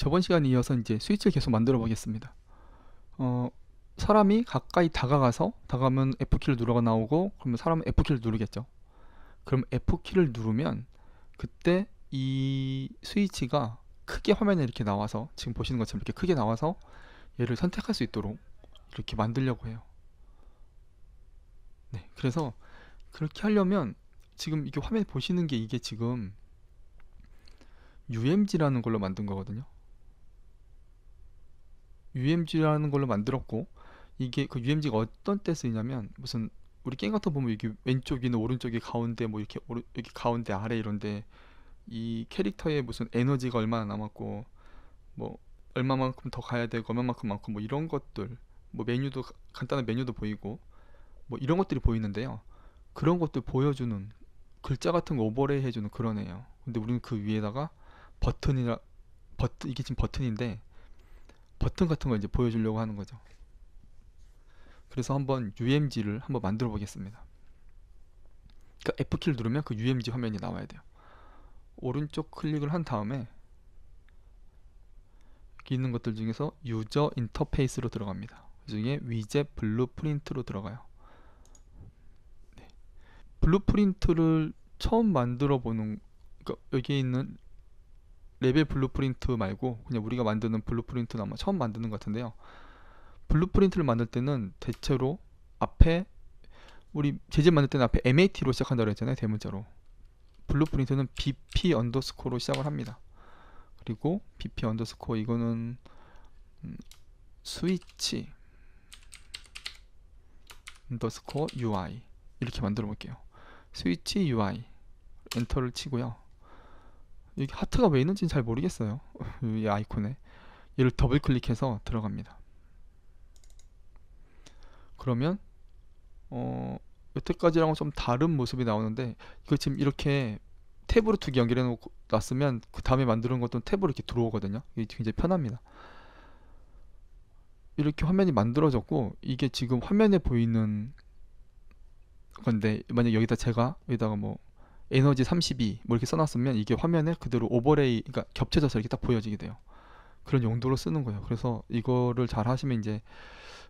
저번 시간에 이어서 이제 스위치를 계속 만들어 보겠습니다. 어, 사람이 가까이 다가가서 다가가면 F키를 누르가 나오고 그러면 사람은 F키를 누르겠죠. 그럼 F키를 누르면 그때 이 스위치가 크게 화면에 이렇게 나와서 지금 보시는 것처럼 이렇게 크게 나와서 얘를 선택할 수 있도록 이렇게 만들려고 해요. 네, 그래서 그렇게 하려면 지금 이게 화면에 보시는 게 이게 지금 UMG라는 걸로 만든 거거든요. UMG라는 걸로 만들었고 이게 그 UMG가 어떤 때 쓰이냐면 무슨 우리 게임 같은 거 보면 이게 왼쪽이나 오른쪽이 가운데 뭐 이렇게 오른, 여기 가운데 아래 이런데 이 캐릭터의 무슨 에너지가 얼마나 남았고 뭐 얼마만큼 더 가야 되고 얼마만큼 많고 뭐 이런 것들 뭐 메뉴도 가- 간단한 메뉴도 보이고 뭐 이런 것들이 보이는데요. 그런 것들 보여주는 글자 같은 거 오버레이 해주는 그런 애예요. 근데 우리는 그 위에다가 버튼이라 버튼 이게 지금 버튼인데 버튼 같은 걸 이제 보여주려고 하는 거죠. 그래서 한번 UMG를 한번 만들어 보겠습니다. 그러니까 F키를 누르면 그 UMG 화면이 나와야 돼요. 오른쪽 클릭을 한 다음에 여기 있는 것들 중에서 유저 인터페이스로 들어갑니다. 그 중에 위젯 블루프린트로 들어가요. 네. 블루프린트를 처음 만들어 보는 그러니까 여기 있는 레벨 블루프린트 말고 그냥 우리가 만드는 블루프린트는 아마 처음 만드는 것 같은데요. 블루프린트를 만들 때는 대체로 앞에 우리 제재 만들 때는 앞에 MAT로 시작한다고 했잖아요. 대문자로. 블루프린트는 BP 언더스코로 시작을 합니다. 그리고 BP 언더스코 이거는 음, 스위치 언더스코 UI 이렇게 만들어 볼게요. 스위치 UI 엔터를 치고요. 여기 하트가 왜 있는지는 잘 모르겠어요. 이 아이콘에 얘를 더블 클릭해서 들어갑니다. 그러면 어 여태까지랑은 좀 다른 모습이 나오는데 이거 지금 이렇게 탭으로 두 개 연결해 놓고 놨으면 그 다음에 만드는 것도 탭으로 이렇게 들어오거든요. 이게 굉장히 편합니다. 이렇게 화면이 만들어졌고 이게 지금 화면에 보이는 건데 만약 여기다 제가 여기다가 뭐 에너지 32 뭐 이렇게 써놨으면 이게 화면에 그대로 오버레이 그러니까 겹쳐져서 이렇게 딱 보여지게 돼요. 그런 용도로 쓰는 거예요. 그래서 이거를 잘 하시면 이제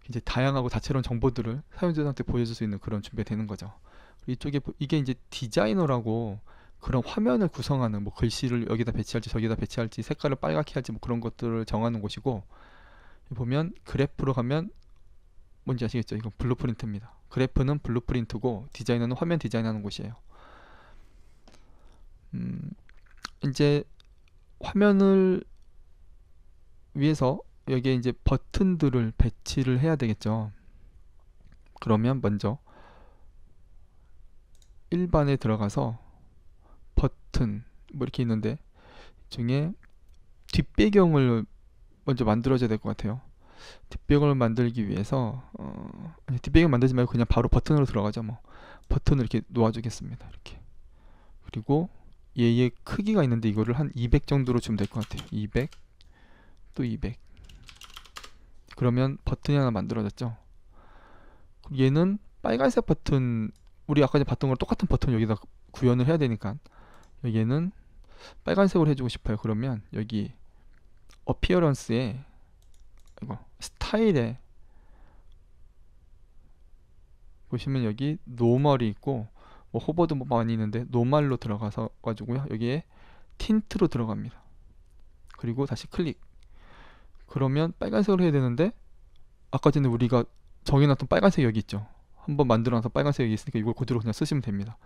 이제 다양하고 다채로운 정보들을 사용자한테 보여줄 수 있는 그런 준비가 되는 거죠. 이쪽에 보- 이게 이제 디자이너라고 그런 화면을 구성하는 뭐 글씨를 여기다 배치할지 저기다 배치할지 색깔을 빨갛게 할지 뭐 그런 것들을 정하는 곳이고 보면 그래프로 가면 뭔지 아시겠죠? 이건 블루프린트입니다. 그래프는 블루프린트고 디자이너는 화면 디자인하는 곳이에요. 음, 이제 화면을 위해서 여기에 이제 버튼들을 배치를 해야 되겠죠. 그러면 먼저 일반에 들어가서 버튼 뭐 이렇게 있는데 중에 뒷배경을 먼저 만들어줘야 될 것 같아요. 뒷배경을 만들기 위해서 어, 아니 뒷배경 만들지 말고 그냥 바로 버튼으로 들어가죠. 뭐 버튼을 이렇게 놓아주겠습니다. 이렇게 그리고 얘의 크기가 있는데 이거를 한 200 정도로 주면 될 것 같아요. 200 또 200 그러면 버튼이 하나 만들어졌죠. 얘는 빨간색 버튼 우리 아까 전에 봤던 거랑 똑같은 버튼 여기다 구현을 해야 되니까 얘는 빨간색으로 해주고 싶어요. 그러면 여기 어피어런스에 이거 스타일에 보시면 여기 노멀이 있고 뭐 호버도 뭐 많이 있는데 노멀로 들어가서 가지고요. 여기에 틴트로 들어갑니다. 그리고 다시 클릭. 그러면 빨간색으로 해야 되는데 아까 전에 우리가 정해놨던 빨간색 여기 있죠. 한번 만들어놔서 빨간색 여기 있으니까 이걸 그대로 그냥 쓰시면 됩니다.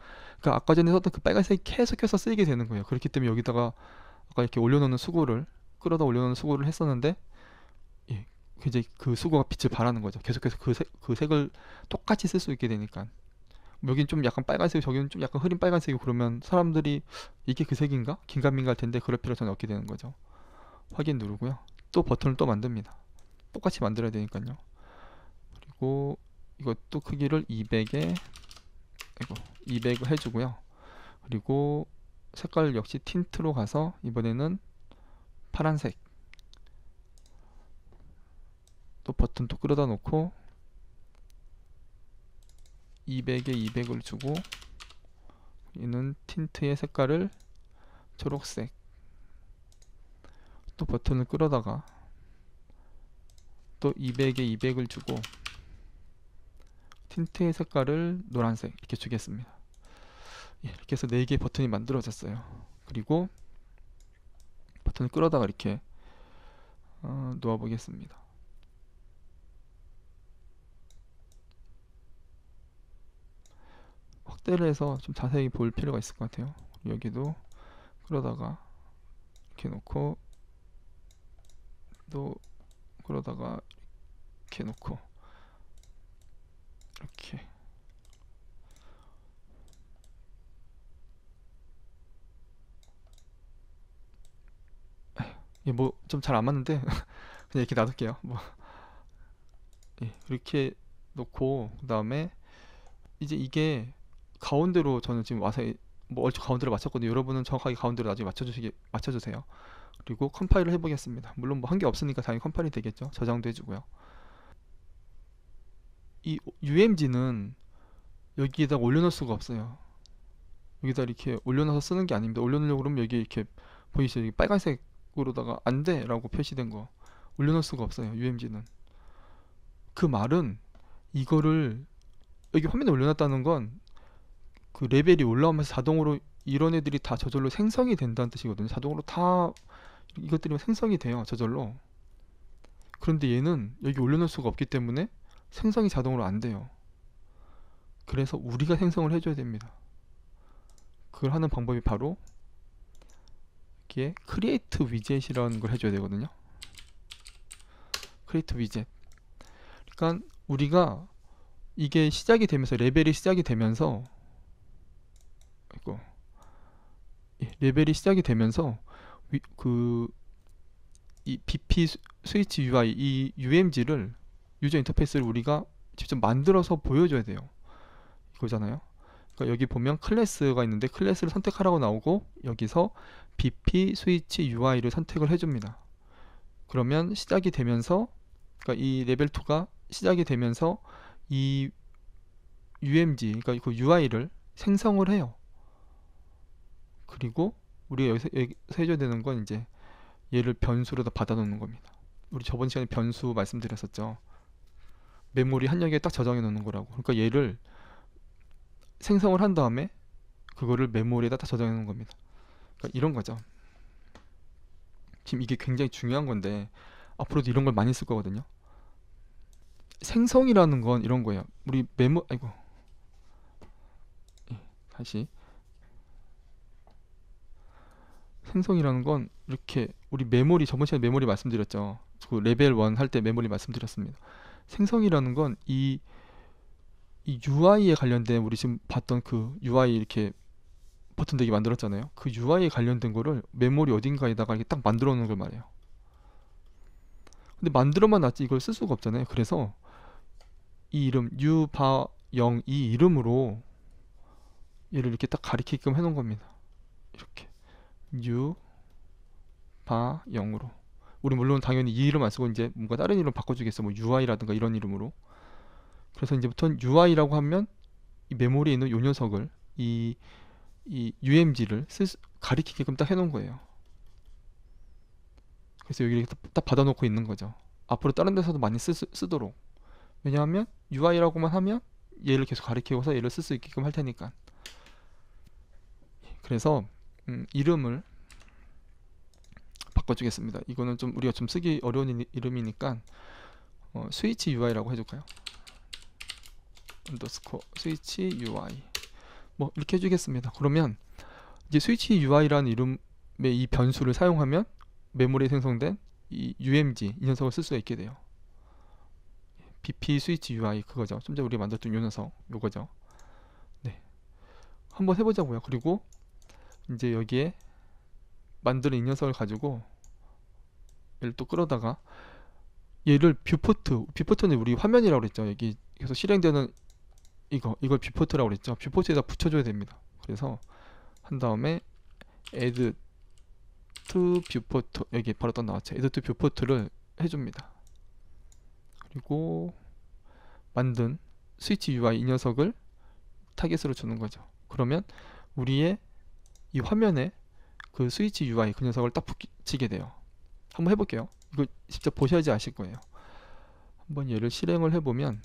그러니까 아까 전에 썼던 그 빨간색이 계속해서 쓰이게 되는 거예요. 그렇기 때문에 여기다가 아까 이렇게 올려놓는 수고를 끌어다 올려놓는 수고를 했었는데 예, 그 이제 그 수고가 빛을 발하는 거죠. 계속해서 그, 색, 그 색을 똑같이 쓸 수 있게 되니까 여긴 좀 약간 빨간색, 저기는 좀 약간 흐린 빨간색이고 그러면 사람들이 이게 그 색인가? 긴가민가 할 텐데 그럴 필요 전혀 없게 되는 거죠. 확인 누르고요. 또 버튼을 또 만듭니다. 똑같이 만들어야 되니까요. 그리고 이것도 크기를 200에 이거 200을 해주고요. 그리고 색깔 역시 틴트로 가서 이번에는 파란색 또 버튼 또 끌어다 놓고 200에 200을 주고 얘는 틴트의 색깔을 초록색 또 버튼을 끌어다가 또 200에 200을 주고 틴트의 색깔을 노란색 이렇게 주겠습니다. 예, 이렇게 해서 4개의 버튼이 만들어졌어요. 그리고 버튼을 끌어다가 이렇게 어, 놓아 보겠습니다. 확대를 해서 좀 자세히 볼 필요가 있을 것 같아요. 여기도 끌어다가 이렇게 놓고 또 끌어다가 이렇게 놓고 이렇게 예, 뭐좀 잘 안 맞는데 그냥 이렇게 놔둘게요. 뭐 예, 이렇게 놓고 그 다음에 이제 이게 가운데로 저는 지금 와서 뭐 얼추 가운데로 맞췄거든요. 여러분은 정확하게 가운데로 나중에 맞춰주시게 맞춰주세요. 그리고 컴파일을 해보겠습니다. 물론 뭐 한 게 없으니까 당연히 컴파일이 되겠죠. 저장도 해주고요. 이 UMG는 여기에다 올려놓을 수가 없어요. 여기다 이렇게 올려놔서 쓰는 게 아닙니다. 올려놓으려고 그러면 여기 이렇게 보이시죠? 여기 빨간색으로다가 안 돼! 라고 표시된 거 올려놓을 수가 없어요. UMG는. 그 말은 이거를 여기 화면에 올려놨다는 건 그 레벨이 올라오면서 자동으로 이런 애들이 다 저절로 생성이 된다는 뜻이거든요. 자동으로 다 이것들이 생성이 돼요. 저절로. 그런데 얘는 여기 올려놓을 수가 없기 때문에 생성이 자동으로 안 돼요. 그래서 우리가 생성을 해줘야 됩니다. 그걸 하는 방법이 바로 여기에 create widget이라는 걸 해줘야 되거든요. create widget. 그러니까 우리가 이게 시작이 되면서 레벨이 시작이 되면서 이거 예, 레벨이 시작이 되면서 위, 그, 이 BP 스위치 UI, 이 UMG를 유저 인터페이스를 우리가 직접 만들어서 보여줘야 돼요. 이거잖아요. 그러니까 여기 보면 클래스가 있는데 클래스를 선택하라고 나오고 여기서 BP 스위치 UI를 선택을 해줍니다. 그러면 시작이 되면서 그러니까 이 레벨 2가 시작이 되면서 이 UMG 그러니까 그 UI를 생성을 해요. 그리고 우리가 여기서, 여기서 해줘야 되는 건 이제 얘를 변수로 다 받아놓는 겁니다. 우리 저번 시간에 변수 말씀드렸었죠. 메모리 한역에 딱 저장해 놓는 거라고. 그러니까 얘를 생성을 한 다음에 그거를 메모리에다 다 저장해 놓는 겁니다. 그러니까 이런 거죠. 지금 이게 굉장히 중요한 건데 앞으로도 이런 걸 많이 쓸 거거든요. 생성이라는 건 이런 거예요. 우리 메모 아이고 예, 다시 생성이라는 건 이렇게 우리 메모리 저번 시간에 메모리 말씀드렸죠. 그 레벨 1 할 때 메모리 말씀드렸습니다. 생성이라는 건이 이 UI에 관련된 우리 지금 봤던 그 UI 이렇게 버튼 되게 만들었잖아요. 그 UI에 관련된 거를 메모리 어딘가에다가 이렇게 딱 만들어 놓은 걸 말이에요. 근데 만들어만 놨지 이걸 쓸 수가 없잖아요. 그래서 이 이름 유바영 이 이름으로 얘를 이렇게 딱 가리키게끔 해 놓은 겁니다. 이렇게 유, 바, 영으로. 우리 물론 당연히 이 이름 안 쓰고 이제 뭔가 다른 이름 바꿔주겠어. 뭐 UI라든가 이런 이름으로. 그래서 이제부터는 UI라고 하면 이 메모리에 있는 요 녀석을 이, 이 UMG를 쓸, 가리키게끔 딱 해놓은 거예요. 그래서 여기 이렇게 딱, 받아놓고 있는 거죠. 앞으로 다른 데서도 많이 쓰, 쓰도록. 왜냐하면 UI라고만 하면 얘를 계속 가리키고서 얘를 쓸 수 있게끔 할 테니까. 그래서 음, 이름을 바꿔주겠습니다. 이거는 좀 우리가 좀 쓰기 어려운 이름이니까 어, 스위치 UI라고 해줄까요? 언더스코 스위치 UI 뭐 이렇게 해주겠습니다. 그러면 이제 스위치 UI라는 이름의 이 변수를 사용하면 메모리에 생성된 이 UMG 이 녀석을 쓸 수가 있게 돼요. BP 스위치 UI 그거죠. 좀 전에 우리가 만들었던 이 녀석 요거죠. 네, 한번 해보자고요. 그리고 이제 여기에 만드는 이 녀석을 가지고 얘를 또 끌어다가 얘를 뷰포트 뷰포트는 우리 화면이라고 그랬죠. 여기 계속 실행되는 이거 이걸 뷰포트라고 그랬죠. 뷰포트에다 붙여줘야 됩니다. 그래서 한 다음에 add to 뷰포트 여기 바로 또 나왔죠. add to 뷰포트를 해줍니다. 그리고 만든 스위치 UI 이 녀석을 타겟으로 주는 거죠. 그러면 우리의 이 화면에 그 스위치 UI 그 녀석을 딱 붙이게 돼요. 한번 해볼게요. 이거 직접 보셔야지 아실 거예요. 한번 얘를 실행을 해보면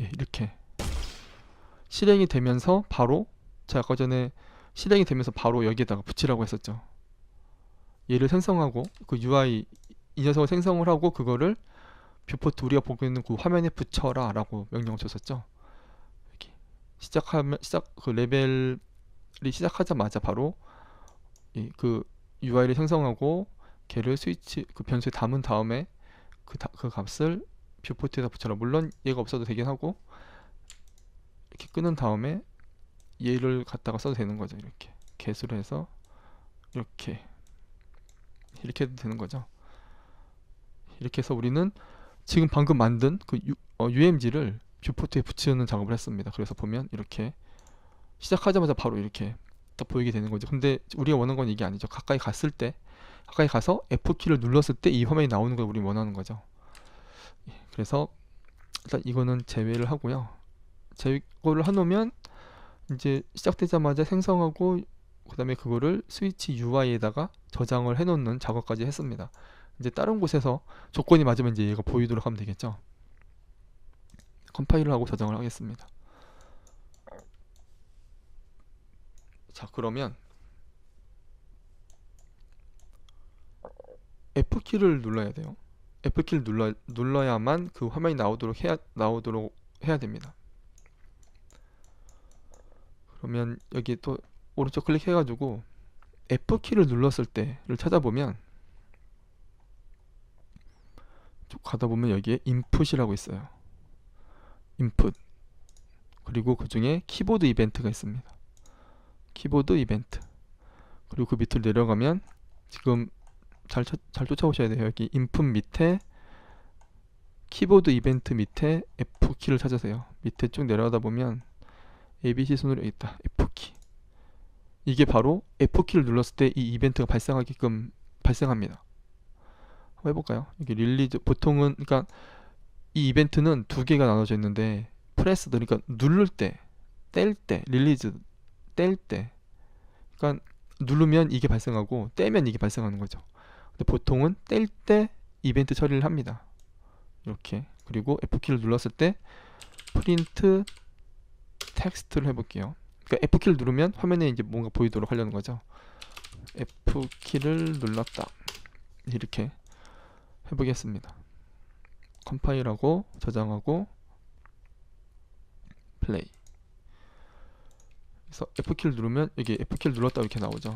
예, 이렇게 실행이 되면서 바로 제가 아까 전에 실행이 되면서 바로 여기에다가 붙이라고 했었죠. 얘를 생성하고 그 UI 이 녀석을 생성을 하고 그거를 뷰포트 우리가 보고 있는 그 화면에 붙여라 라고 명령을 줬었죠. 이렇게 시작하면 시작 그 레벨이 시작하자마자 바로 이 그 UI를 생성하고 걔를 스위치 그 변수에 담은 다음에 그, 다, 그 값을 뷰포트에다 붙여라. 물론 얘가 없어도 되긴 하고 이렇게 끄는 다음에 얘를 갖다가 써도 되는 거죠. 이렇게 개수를 해서 이렇게 이렇게 해도 되는 거죠. 이렇게 해서 우리는 지금 방금 만든 그 U, 어, UMG를 뷰포트에 붙이는 작업을 했습니다. 그래서 보면 이렇게 시작하자마자 바로 이렇게 딱 보이게 되는 거죠. 근데 우리가 원하는 건 이게 아니죠. 가까이 갔을 때 가까이 가서 F키를 눌렀을 때 이 화면이 나오는 걸 우리 원하는 거죠. 예, 그래서 일단 이거는 제외를 하고요. 제거를 해놓으면 이제 시작되자마자 생성하고 그 다음에 그거를 스위치 UI에다가 저장을 해놓는 작업까지 했습니다. 이제 다른 곳에서 조건이 맞으면 이제 얘가 보이도록 하면 되겠죠. 컴파일을 하고 저장을 하겠습니다. 자 그러면 F키를 눌러야 돼요. F키를 눌러, 눌러야만 그 화면이 나오도록 해야 나오도록 해야 됩니다. 그러면 여기 또 오른쪽 클릭해 가지고 F키를 눌렀을 때를 찾아보면 쭉 가다 보면 여기에 인풋이라고 있어요. 인풋 그리고 그 중에 키보드 이벤트가 있습니다. 키보드 이벤트 그리고 그 밑을 내려가면 지금 잘, 쳐- 잘 쫓아오셔야 돼요. 여기 인풋 밑에 키보드 이벤트 밑에 F키를 찾으세요. 밑에 쭉 내려가다 보면 ABC 순으로 있다. F키. 이게 바로 F키를 눌렀을 때 이 이벤트가 발생하게끔 발생합니다. 한번 해볼까요? 여기 릴리즈 보통은 그러니까 이 이벤트는 두 개가 나눠져 있는데 프레스 그러니까 누를 때, 뗄 때, 릴리즈 뗄 때, 그러니까 누르면 이게 발생하고 떼면 이게 발생하는 거죠. 근데 보통은 뗄 때 이벤트 처리를 합니다. 이렇게 그리고 F키를 눌렀을 때 프린트 텍스트를 해볼게요. 그러니까 F키를 누르면 화면에 이제 뭔가 보이도록 하려는 거죠. F키를 눌렀다. 이렇게 해보겠습니다. 컴파일하고 저장하고 플레이. 그래서 F키를 누르면 여기 F키를 눌렀다 이렇게 나오죠.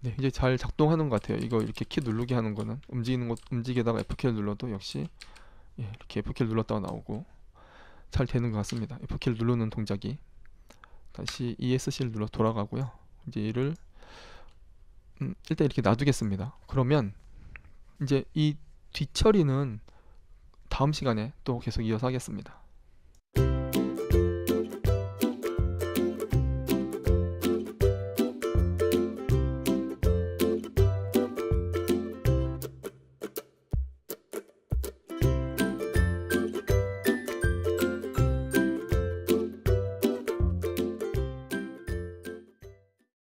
네, 이제 잘 작동하는 것 같아요. 이거 이렇게 키 누르게 하는 거는 움직이는 것 움직이다가 F키를 눌러도 역시 예, 이렇게 F키를 눌렀다가 나오고 잘 되는 것 같습니다. F키를 누르는 동작이 다시 ESC를 눌러 돌아가고요. 이제 얘를 음, 일단 이렇게 놔두겠습니다. 그러면 이제 이 뒤처리는 다음 시간에 또 계속 이어서 하겠습니다.